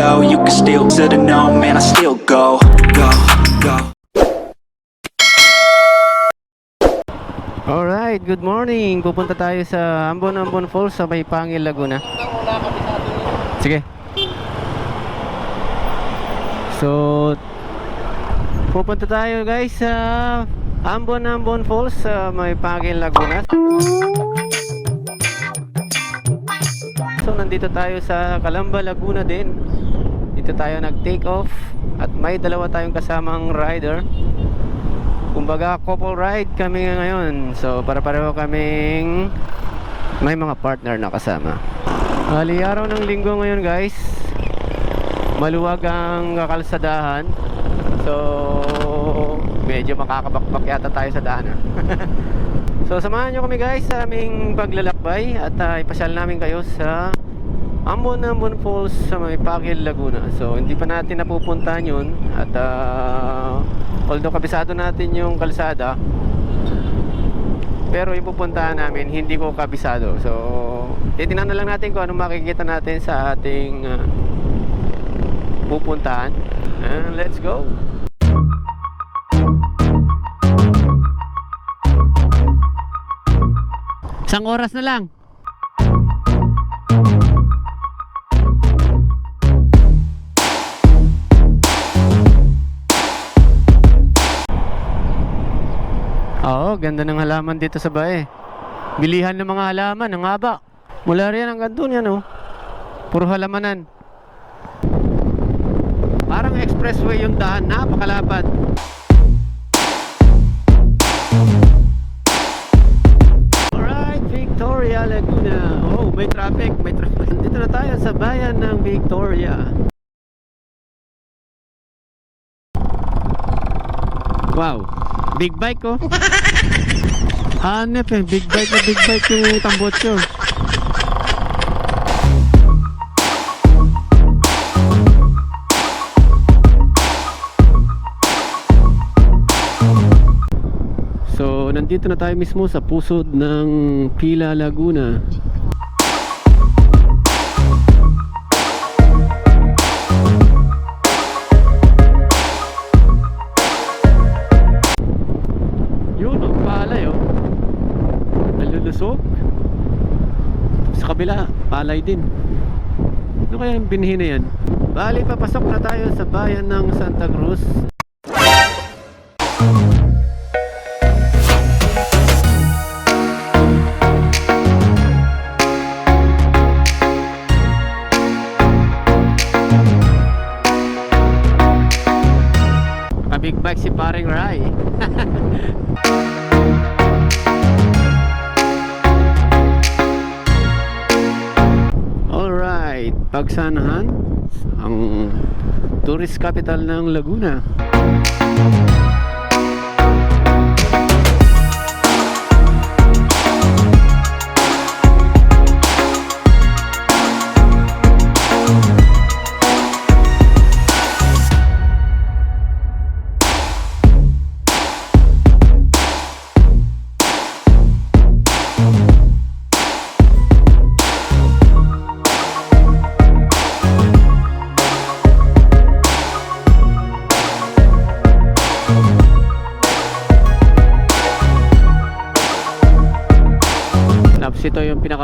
low, you can still to the know, man, I still go, go, go. Alright, good morning. Pupunta tayo sa Ambon Ambon Falls sa May Pangil, Laguna. Sige. So, pupunta tayo guys sa Ambon Ambon Falls sa May Pangil, Laguna. So, nandito tayo sa Calamba, Laguna din. Dito tayo nag-take off at may dalawa tayong kasamang rider. Kumbaga couple ride kami ngayon So para pareho kaming May mga partner na kasama Bali araw ng linggo ngayon guys Maluwag ang kakalsadahan So Medyo makakabakbak yata tayo sa daan ah. So samahan nyo kami guys sa aming paglalakbay At uh, ipasyal namin kayo sa Ambon Ambon Falls sa may Pakil, Laguna. So hindi pa natin napupuntahan yun. At uh, although kabisado natin yung kalsada Pero yung pupuntahan namin hindi ko kabisado. So titignan na lang natin kung anong makikita natin sa ating uh, pupuntahan. And let's go! Isang oras na lang Oo, ganda ng halaman dito sa bae. Bilihan ng mga halaman, ang haba. Mula riyan hanggang doon yan, oh. Puro halamanan. Parang expressway yung daan, napakalapad. Alright, Victoria Laguna. Oh, may traffic, may traffic. Dito na tayo sa bayan ng Victoria. Wow, big bike oh. Hanep eh, big bike na big bike yung tambotso. So, nandito na tayo mismo sa pusod ng Pila Laguna. Kabila, palay din. Ano kaya yung binhi na yan? Bali, papasok na tayo sa bayan ng Santa Cruz. Alright, Pagsanahan, ang tourist capital ng Laguna.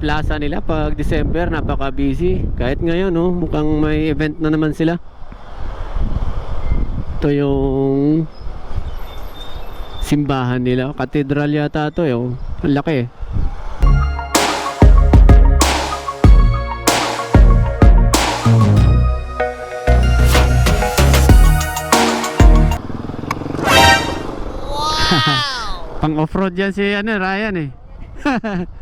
Pinaka-plaza nila pag December, napaka-busy. Kahit ngayon, no, mukhang may event na naman sila. Ito yung simbahan nila. Cathedral yata ito, eh. oh. Ang laki. eh. Pang off-road yan si ano, Ryan eh.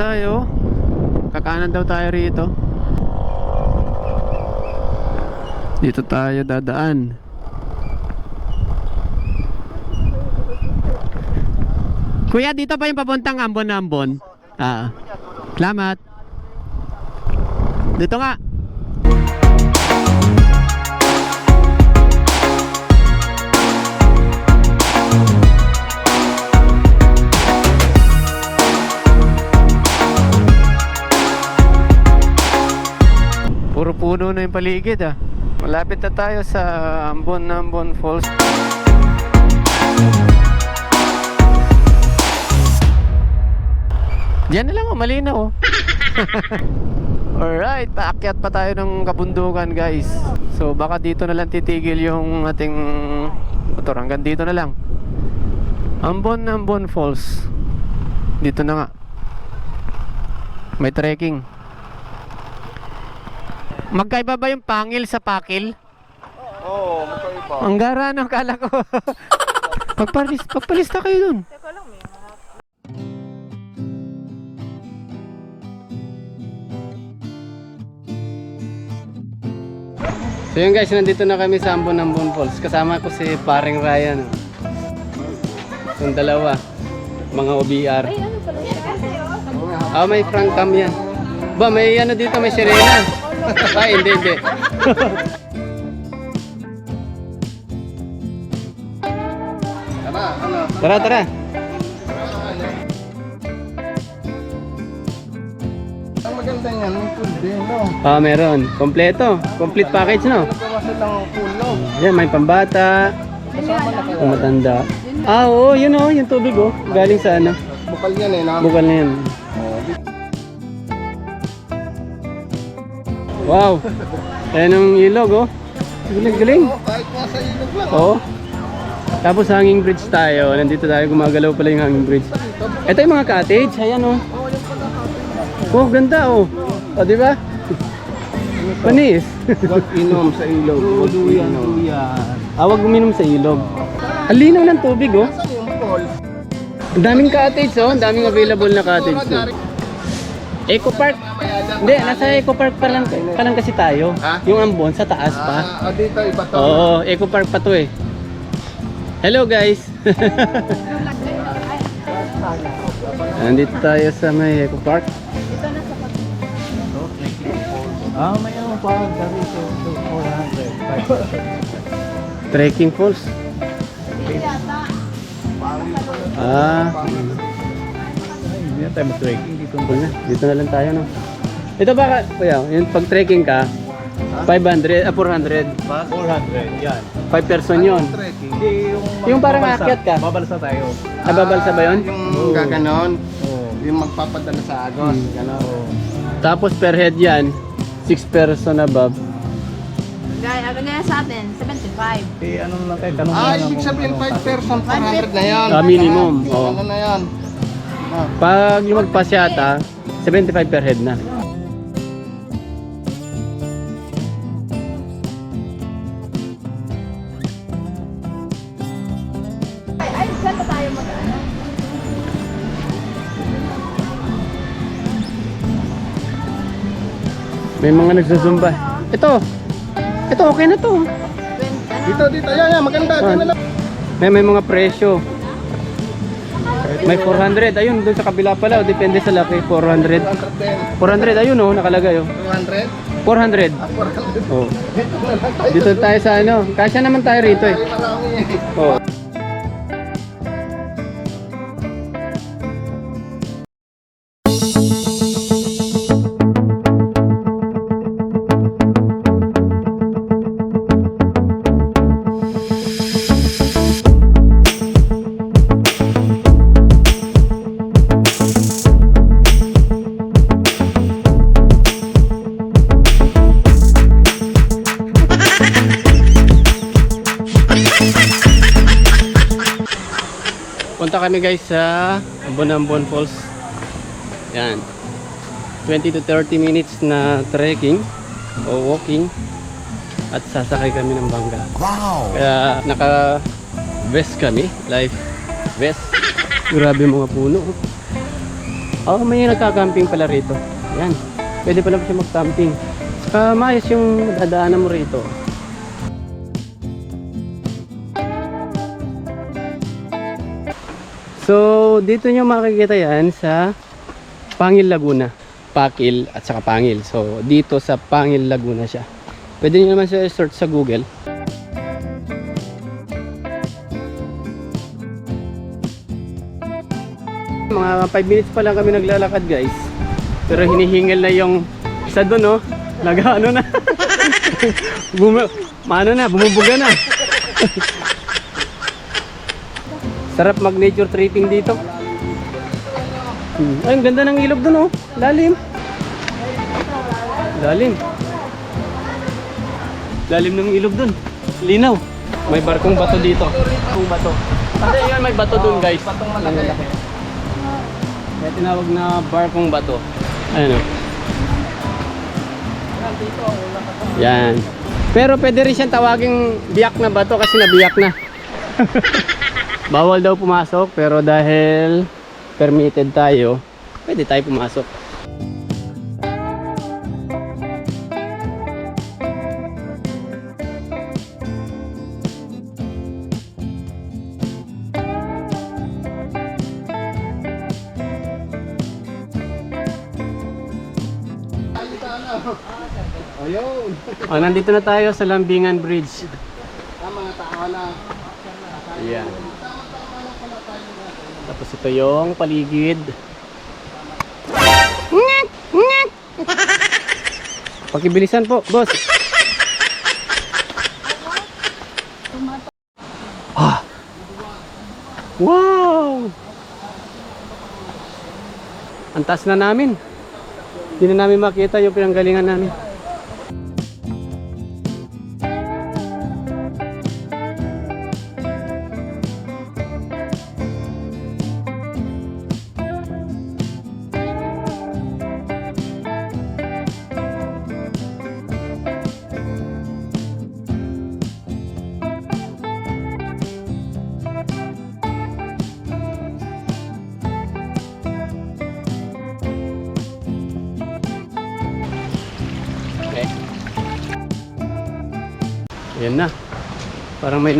tayo. Kakanan daw tayo rito. Dito tayo dadaan. Kuya, dito pa yung papuntang Ambon-Ambon? Ah. Salamat. Dito nga. Puno na yung paligid ah. Malapit na tayo sa Ambon Ambon Falls. Diyan na lang oh, malinaw oh. Alright, paakyat pa tayo ng kabundukan guys. So baka dito na lang titigil yung ating motor. Hanggang dito na lang. Ambon Ambon Falls. Dito na nga. May trekking. Magkaiba ba yung pangil sa pakil? Oo, magkaiba. Ang gara no, kala ko. Pagpalis, pagpalista kayo dun. So yun guys, nandito na kami sa Ambon Ambon Falls. Kasama ko si paring Ryan. Yung dalawa, mga OBR. Ah, may front cam yan. Ba, may ano dito, may sirena. Ay, hindi, hindi. Tara, ano? Tara, tara. Ang maganda niyan, may food din, no? Ah, meron. Kompleto. Complete package, no? Nagawa silang pulo. Yan, may pambata, Kasama na kayo. matanda. Ah, oo, yun oh, yung tubig oh. Galing sa ano, Bukal yan eh, no? bukal na yan. Wow. Ayan ang ilog oh. Galing, galing. Oo, kahit nasa ilog lang. Oo. Tapos hanging bridge tayo. Nandito tayo, gumagalaw pala yung hanging bridge. Ito yung mga cottage, ayan oh. Oh, ganda oh. O, di ba? Panis. Huwag inom sa ilog. Huwag inom. ah, wag uminom sa ilog. Ang linaw ng tubig oh. Ang daming cottage oh, ang daming available na cottage. Oh. Eco Park. Hindi, nasa Eco Park pa lang, pa lang kasi tayo. Ha? Yung Ambon sa taas pa. Ah, ah, dito iba to. Oo, Eco Park pa to eh. Hello guys. Nandito tayo sa may Eco Park. Ah, may ano pa. Dito, 400. Trekking Falls. Ah, Hindi na tayo mag-trekking dito. cool na. Dito na lang tayo no. Ito baka, kuya, yung pag trekking ka, 500, ah 400. 400, yan. 5 person yun. Trekking. Hindi yung... Yung parang babalsa. aakyat ka. Babalsa tayo. Nababalsa ba yun? Yung gaganon. Oh. Oo. Yung magpapadala sa Agos. Hmm. Ganon. Tapos per head yan, 6 person above. Gaya, ganyan sa atin, 75. Eh, anong lang tayo? Tanong ah, ibig sabihin 5 person, 400 na yan. Ah, minimum. Ah, Oo. Ano na yan? Pag yung magpasyata, 75 per head na. May mga nagsusumba. Ito. Ito, okay na to. 20? Dito, dito. Yan, yan. Maganda. Ah. May, may mga presyo. May 400. Ayun, dun sa kabila pala. oh, Depende sa laki. 400. 110. 400, ayun oh, nakalagay oh. 200? 400. Ah, 400. Oh. Dito tayo. Sa ano. Kasya naman tayo rito eh. Oh. Kami guys sa Ambon Falls. Yan. 20 to 30 minutes na trekking o walking at sasakay kami ng bangka. Wow! Kaya naka vest kami, life vest. Grabe mga puno. Oh, may nagka-camping pala rito. Yan. Pwede pala siya mag-camping. Saka maayos yung dadaanan mo rito. So, dito nyo makikita yan sa Pangil Laguna. Pakil at saka Pangil. So, dito sa Pangil, Laguna siya. Pwede nyo naman siya search sa Google. Mga 5 minutes pa lang kami naglalakad guys. Pero hinihingal na yung isa doon oh. Nag-ano na. Bum Maano na, bumubuga na. Sarap mag nature tripping dito. Hmm. Ay, ang ganda ng ilog doon oh. Lalim. Lalim. Lalim ng ilog doon. Linaw. May barkong bato dito. Barkong bato. Kasi yun, may bato doon guys. Batong malaki. Kaya tinawag na barkong bato. Ano? Yan. Pero pwede rin siyang tawaging biyak na bato kasi nabiyak na. Bawal daw pumasok pero dahil permitted tayo, pwede tayo pumasok. Ayun. Oh, nandito na tayo sa Lambingan Bridge. Ang mga tao na. Ayan. Tapos ito yung paligid. Pakibilisan po, boss. Ah. Wow! Ang taas na namin. Hindi na namin makita yung pinanggalingan namin.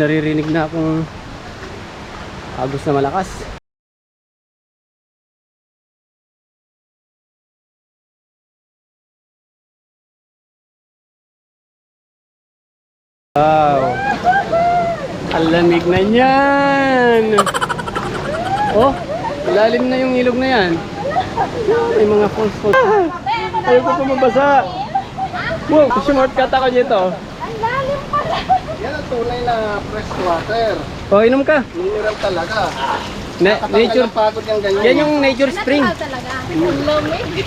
Naririnig na akong agos na malakas. Wow! Ang lamig na niyan! Oh, lalim na yung ilog na yan. May mga falls falls. Ayaw ko pa mabasa. Wow, shortcut ako dito. Yan ang tunay na fresh water. O, inom ka. Mineral talaga. Na, nature. ng pagod yung ganyan. Yan yung nature spring. talaga. Ang lamig.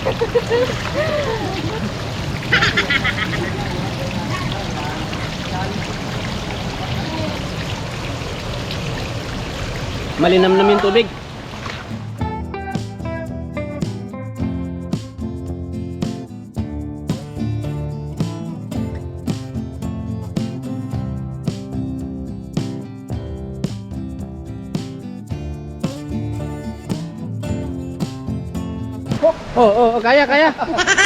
Malinam naman yung tubig. Oh, oh, oh, kaya, kaya.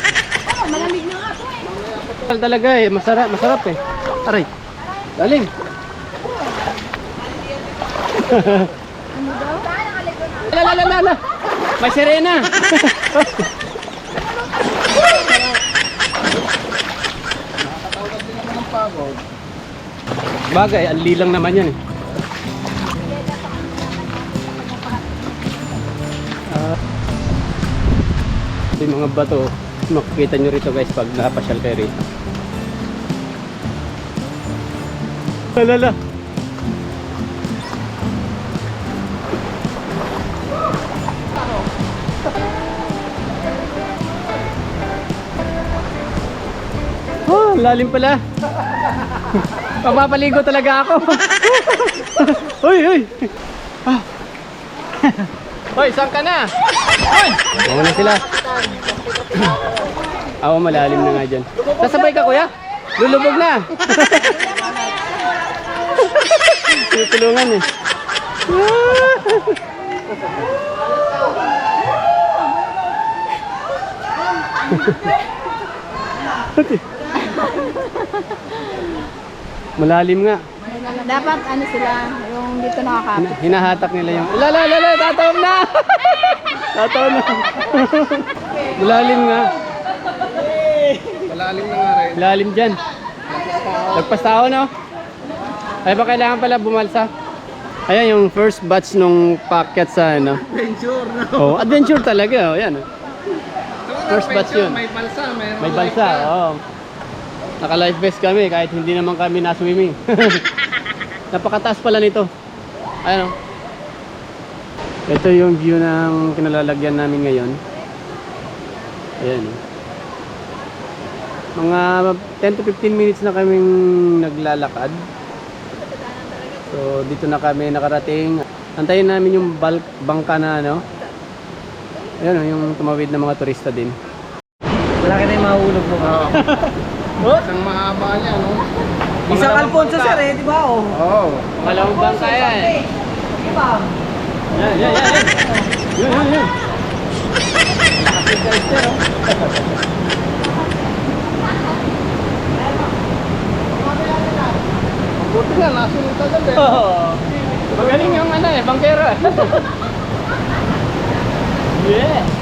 Malamig na nga po eh. Talaga eh, masarap, masarap eh. Aray. Galing. la la la la la. May sirena. Bagay, ali lang naman yan eh. Mga bato, makikita nyo rito guys pag napasyal kayo rito. Alala. Oh, lalim pala. Papapaligo talaga ako. Uy, uy. Ah. Hoy, saan ka na? Hoy! Oo na sila. Ako malalim na nga dyan. Sasabay ka kuya? Lulubog na. Tutulungan eh. Malalim nga. Dapat ano sila, yung dito nakakapit. Hina- hinahatak nila yung... La la la la! Tataw na! Tataw na! Malalim nga. Malalim na nga rin. Lalim dyan. Lagpas tao, no? Ay ba kailangan pala bumalsa? Ayan yung first batch nung packet sa ano. Adventure na. Oh, adventure talaga. Oh, yan. oh. First batch yun. May balsa, May balsa. Oh. Naka life vest kami kahit hindi naman kami na swimming. Napakataas pala nito. Ayan oh. Ito yung view ng kinalalagyan namin ngayon. Ayan oh. Mga 10 to 15 minutes na kaming naglalakad. So dito na kami nakarating. Antayin namin yung bulk bangka na ano. Ayan oh, yung tumawid ng mga turista din. Wala ka na yung mahulog mo. Isang mahaba niya, no? Isang Alfonso sir eh, di ba? Oh. Oo. Pangalawang bangka yan. Di ba? Yan, yan, yan. yan. Yun, yun. Buti nga, nasunod agad eh. Magaling yung ano eh, bangkero eh. yeah.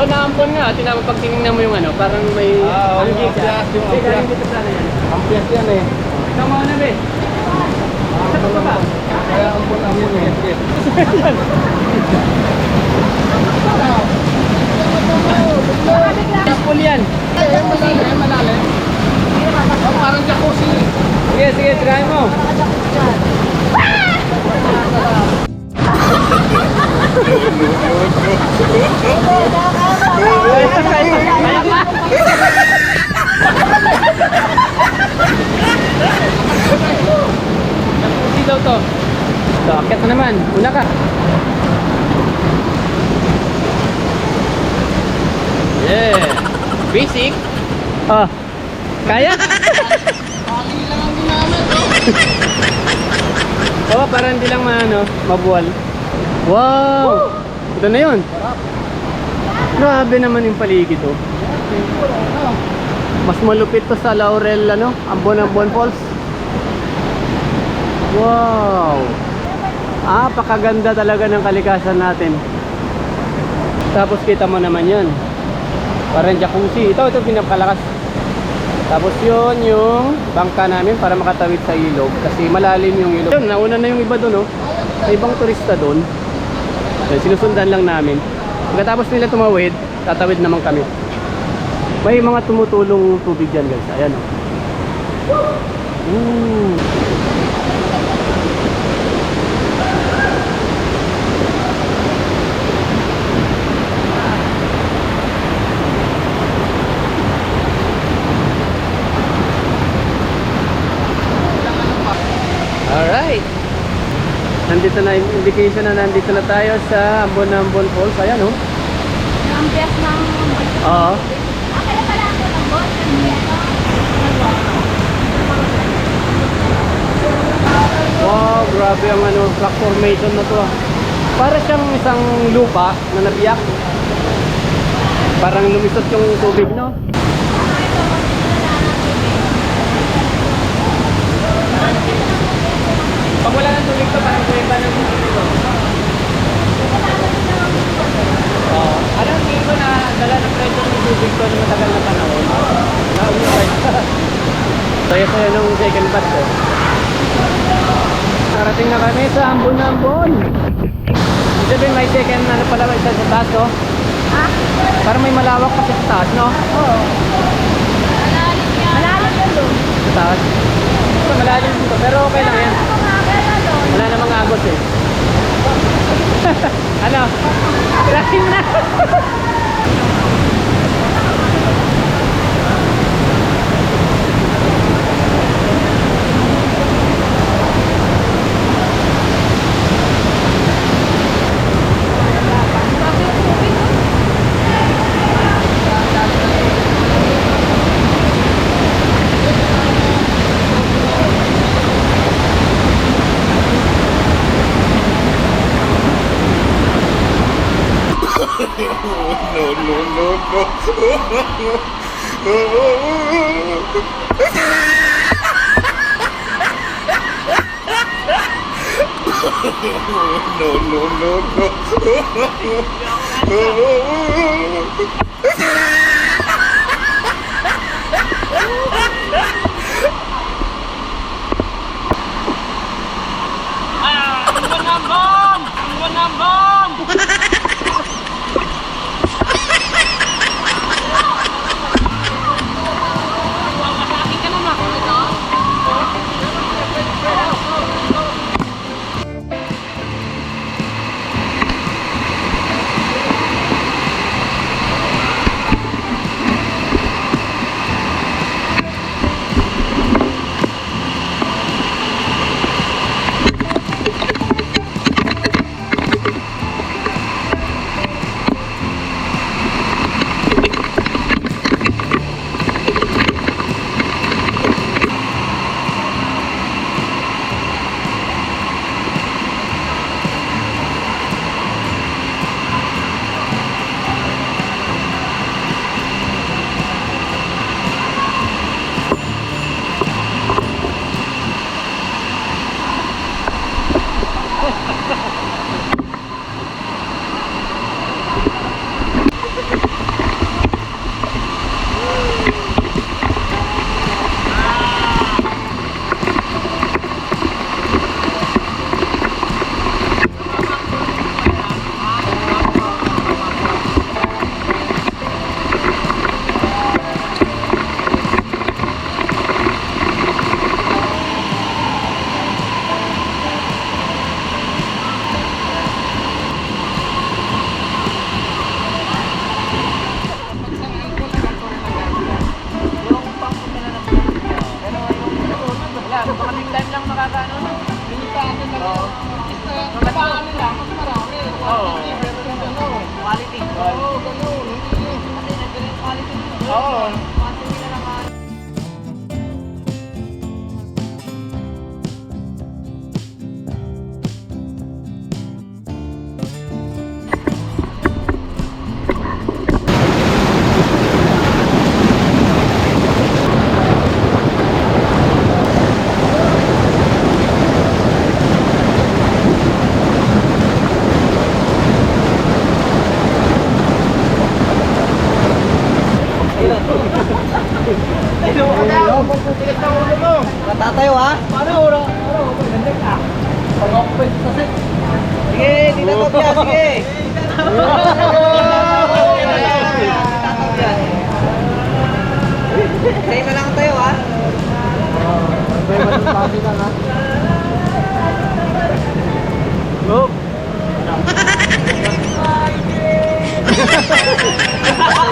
So naampon nga, tinama pag tinignan mo yung ano, parang may... Ah, ang yung ampias, yung ampias. galing dito sana yan. Ang piyas yan eh. Ikaw mo na, be. Sa pa ba? Kaya ang po namin eh. Kapul yan. Eh, malalim, malalim. Oh, parang jacuzzi. Sige, sige, try mo. Napusi daw to. So, akit na naman. Una ka. Yeah. Basic. Ah. Kaya? Pati lang ang ginamit, oh. Oo, para hindi lang maano, mabuwal. Wow! Ito na yun. Grabe naman yung paligid oh. Mas malupit to sa Laurel ano, Ambon-Ambon Falls. Wow! Ah, pakaganda talaga ng kalikasan natin. Tapos kita mo naman yun. Parang jacuzzi. Ito, ito pinapakalakas. Tapos yun yung bangka namin para makatawid sa ilog kasi malalim yung ilog. Yun, nauna na yung iba doon, oh. May ibang turista doon. Sinusundan lang namin. Pagkatapos nila tumawid, tatawid naman kami. May mga tumutulong tubig dyan guys. Ayan oh. Ooh. Alright. Nandito na indication na nandito na tayo sa Ambon Ambon Falls. Ayan oh. Ang best ng... Oo. Ah, kaya pala ako ng boss. Wow, grabe ang ano, rock formation na to. ah. Para siyang isang lupa na nabiyak. Parang lumisot yung tubig, no? Pag wala ng tubig to, parang kuweba ng tubig ito. Oo. Ano ang tingin ko na dala ng pressure ng tubig to ng matagal na panahon? Na-umipay. Saya-saya nung second batch eh. Narating na kami sa Ambon na Ambon. Sabihin may second ano pala isa sa taas, no? Ha? Parang may malawak kasi sa taas, no? Oo. Malalim yan. Malalim yan doon. Sa taas. Ito, malalim dito. Pero okay lang yan. Ano mga kaya doon? Wala namang agos eh. ano? Malalim na.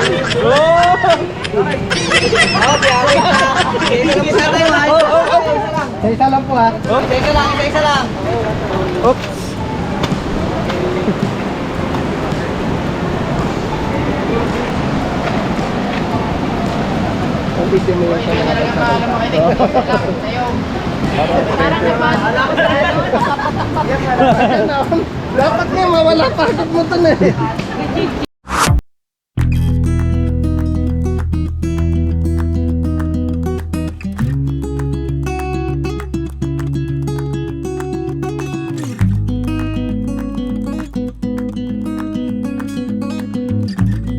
Oh. Sa isa lang po ha. Isa isa lang, isa lang. Ang video mo yan sa mga. Dapat nga mawala target mo to na eh.